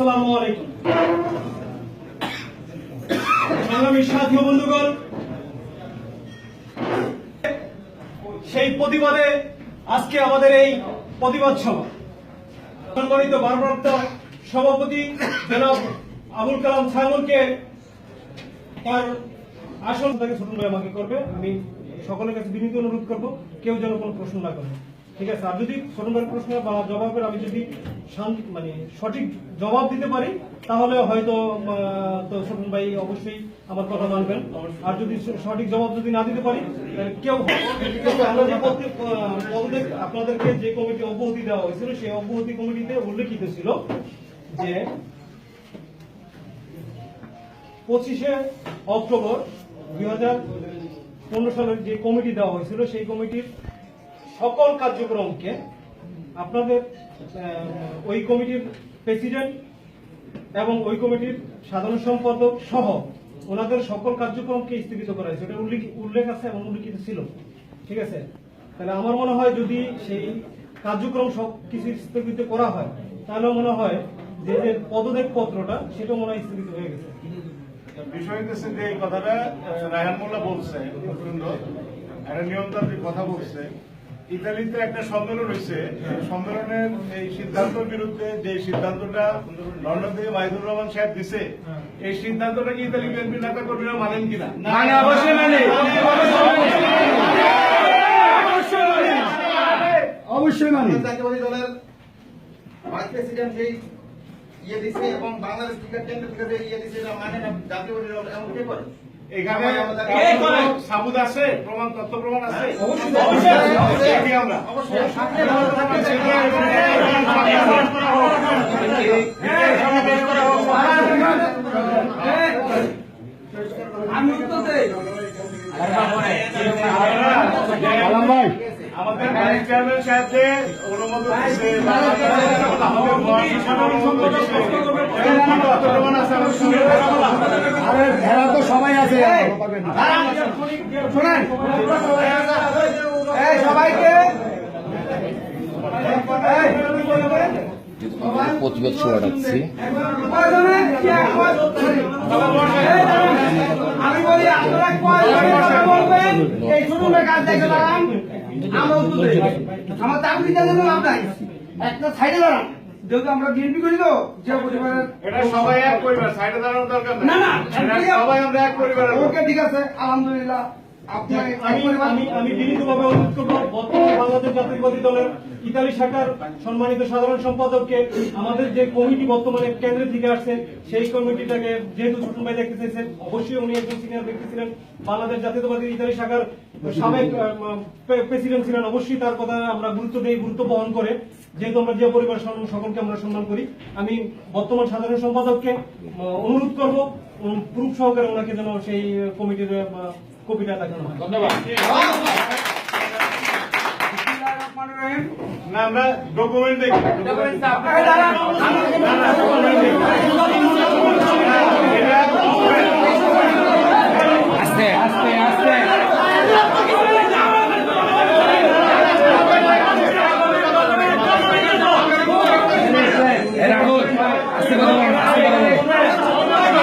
আসসালামু আলাইকুম। সাথী বন্ধুগণ, সেই প্রতিবাদে আজকে আমাদের এই প্রতিবাদ সভা। ভারপ্রাপ্ত সভাপতি আবুল কালাম সাইমনকে তার আসল তাকে ছোট আমাকে করবে। আমি সকলের কাছে বিনীত অনুরোধ করব, কেউ যেন কোনো প্রশ্ন না করে। ঠিক আছে আর যদি ছোট প্রশ্ন বা জবাবের আমি যদি মানে সঠিক জবাব দিতে পারি তাহলে হয়তো আহ, তো ছোট ভাই অবশ্যই আমার কথা মানবেন। আর যদি সঠিক জবাব যদি না দিতে পারি কেউ আপনাদেরকে যে কমিটি অব্যাহতি দেওয়া হয়েছিল সেই অব্যাহতি কমিটিতে উল্লেখিত ছিল যে পঁচিশে অক্টোবর দুই হাজার পনেরো সালের যে কমিটি দেওয়া হয়েছিল সেই কমিটির সকল কার্যক্রমকে আপনাদের ওই কমিটির প্রেসিডেন্ট এবং ওই কমিটির সাধারণ সম্পাদক সহ ওনাদের সকল কার্যক্রমকে স্থগিত করা হয়েছে। এটা উল্লেখ উল্লেখ আছে এবং উল্লেখিত ছিল। ঠিক আছে? তাহলে আমার মনে হয় যদি সেই কার্যক্রম সব কিছু স্থগিত করা হয় তাহলে মনে হয় যে যে পদত্যাগ পত্রটা সেটা মনে হয় স্থগিত হয়ে গেছে। বিষয় হচ্ছে যে এই কথাটা রায়হান মোল্লা বলছে নিয়মতান্ত্রিক কথা বলছে ইতালিতে একটা সম্মেলন হয়েছে। সম্মেলনের এই সিদ্ধান্তের বিরুদ্ধে যে সিদ্ধান্তটা লন্ডন থেকে মাহিদুর রহমান সাহেব দিছে এই সিদ্ধান্তটা কি ইতালি বিএনপি নেতা কর্মীরা মানেন কিনা? অবশ্যই মানে দলের ভাইস প্রেসিডেন্ট ইয়ে দিছে এবং বাংলাদেশ ক্রিকেট কেন্দ্র থেকে ইয়ে দিছে এটা মানে না দল এমন কে করে? এখানে কে সাবুদ আছে প্রমাণ তথ্য প্রমাণ আছে অবশ্যই। অবশ্যই দেখি আমরা অবশ্যই আমি উত্তর ভাই আমাদের ভাইস চেয়ারম্যান অনুমোদন আমাদের প্রমাণ আছে শোনেন সবাইকে প্রতিবাদ সভা ডাকছি। আপনারা আমরা চাকরি দিতে নাই একটা সাইডে দাঁড়ান। যেহেতু আমরা বিএনপি করি তো যে পরিবারের এটা সবাই এক পরিবার সাইডে দাঁড়ানোর দরকার না, না, সবাই আমরা এক পরিবার। ওকে ঠিক আছে আলহামদুলিল্লাহ। আমি পরিবার আমি আমি বিনীতভাবে অনুরোধ করব বর্তমান বাংলাদেশ জাতীয়বাদী দলের ইতালি শাখার সম্মানিত সাধারণ সম্পাদককে আমাদের যে কমিটি বর্তমানে কেন্দ্রে থেকে আসছে সেই কমিটিটাকে যেহেতু ছোট ভাই দেখতে চাইছেন অবশ্যই উনি একজন সিনিয়র ব্যক্তি ছিলেন বাংলাদেশ জাতীয়তাবাদী ইতালি শাখার সাবেক প্রেসিডেন্ট ছিলেন অবশ্যই তার কথা আমরা গুরুত্ব দেই গুরুত্ব বহন করে যেহেতু আমরা যে পরিবার সকলকে আমরা সম্মান করি আমি বর্তমান সাধারণ সম্পাদককে অনুরোধ করব প্রুফ সহকারে ওনাকে যেন সেই কমিটির কপিটা দেখানো হয় না আমরা ডকুমেন্ট দেখি আস্তে আস্তে আস্তে রাহুল আস্তে কথা বল আস্তে কথা বল